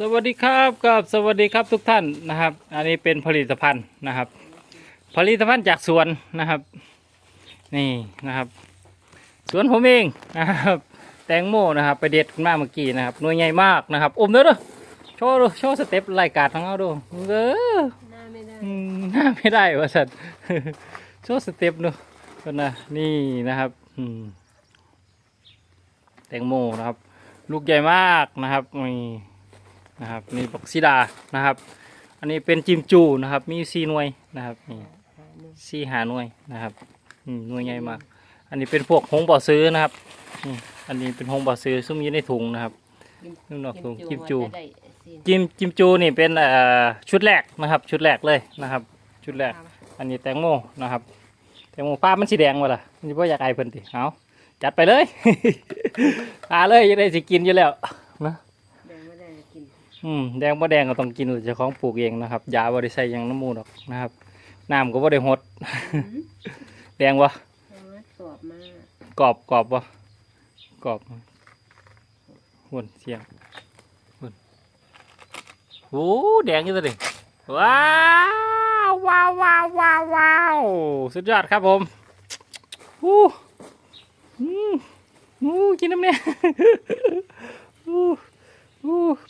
สวัสดีครับกับสวัสดีครับทุกท่านนะครับ อันนี้เป็นผลิตภัณฑ์นะครับ ผลิตภัณฑ์จากสวนนะครับ นี่นะครับสวนผมเองนะครับ แตงโมนะครับไปเด็ดขึ้นมาเมื่อกี้นะครับหน่วยใหญ่มากนะครับอมเด้อเด้อโชว์ดูโชว์สเต็ปรายการของเราดูเด้อหน้าไม่ได้อืมน่าไม่ได้วะสัตว์โชว์สเต็ปดูกันนะนี่นะครับอืมแตงโมนะครับ ลูกใหญ่มากนะครับนี่ นะครับนี่บักซิดานะครับ อันนี้เป็นจิมจูนะครับ มีสี่หน่วยนะครับนี่สี่หาหน่วยนะครับอืมหน่วยใหญ่มาก อันนี้เป็นพวกหงบ่อซื้อนะครับนี่อันนี้เป็นหงบ่อซื้อซุ่มอยืนในถุงนะครับนุ่มดอกสูงจิ้มจูได้สิจิมจิมจูนี่เป็นเอ่อชุดแรกนะครับ ชุดแรกเลยนะครับ ชุดแรก อันนี้แตงโมนะครับ แตงโมป้ามันสีแดงวะล่ะมันจะว่าอยากไอเพิ่นติเอาจัดไปเลยอาเลยจะได้สิกินอยู่แล้วนะ แดงไม่ได้กิน อืมแดงบ่แดงก็ต้องกินเจ้าของปลูกเองนะครับยาบ่ได้ใส่หยังน้ำมูดอกนะครับน้ำก็บ่ได้หด แดงวะเอามากรอบมากกรอบกรอบวะกรอบหุ่นเสียงหุ่นโอ้แดงอยู่ตัวดิว้าวว้าวว้าวว้าวว้าวสุดยอดครับผมอู้อืมอู้กินน้ำเนี่ยอู้อู้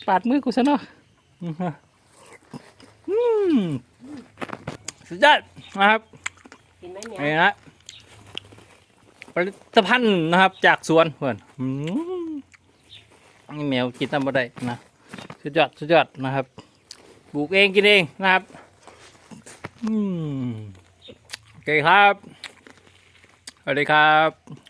ปาดมือกูซะเนาะอืมฮะอืมสุดยอดนะครับกินไหมเนี่ยนี่นะผลิตภัณฑ์นะครับ จากสวนเพื่อนอืมนี่แมวกินน้ำบ่ได้นะสุดยอดสุดยอดนะครับปลูกเองกินเองนะครับ อืมโอเคครับสวัสดีครับ